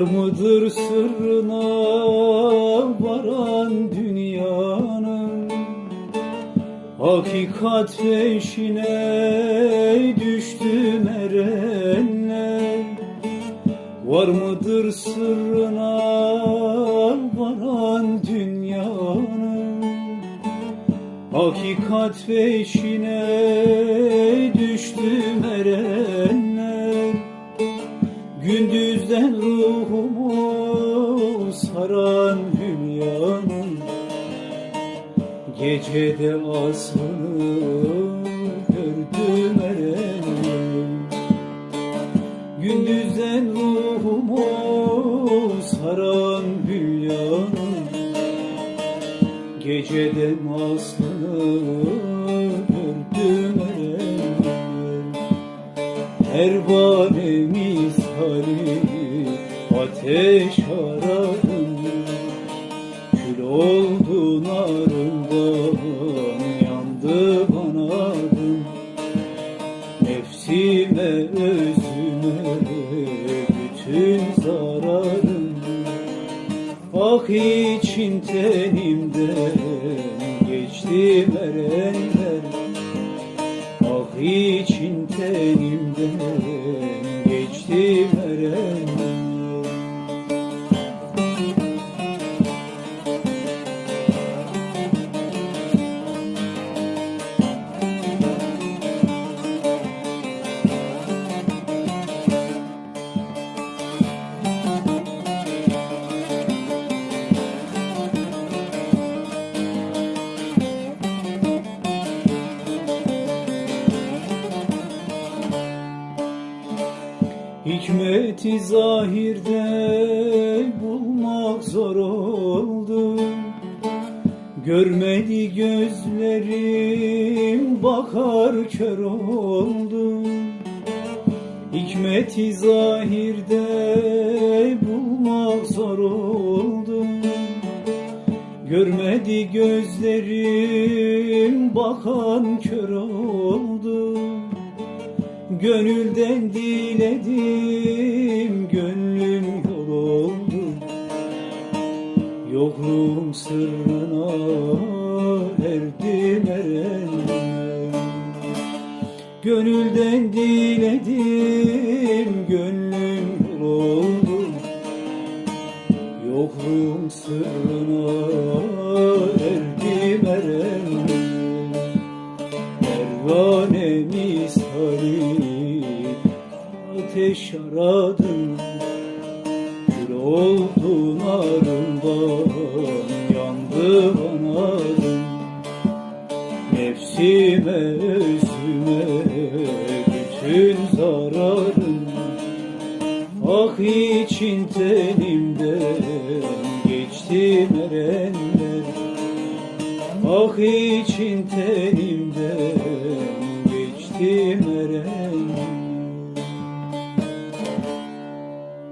mıdır sırrına varan dünyanın? Hakikat peşine düştüm erenler Var mıdır sırrına varan dünyanın? Hakikat peşine düştüm erenler Gecede aslını gördüm erenler Gündüzden ruhumu saran hülyanın Geceden aslını gördüm erenler Pervane misali ateş aradım oldu narından yandı kanadım Nefsime özüme bütün zararım. Ah için tenimden geçti erenler Ah için tenimden geçti erenler Hikmeti zahirde bulmak zor oldu. Görmedi gözlerim bakar kör oldu. Hikmeti zahirde bulmak zor oldu. Görmedi gözlerim bakan kör oldu Gönülden diledim, gönlüm yol oldu Yokluğum sırrına erdim erenler Gönülden diledim, gönlüm yol oldu Yokluğum sırrına erdim erenler Pervane misali ateş aradım Kül oldu narından yandı kanadım Nefsime özüme bütün zararım. Ah için tenimden geçti erenler Ah için tenimden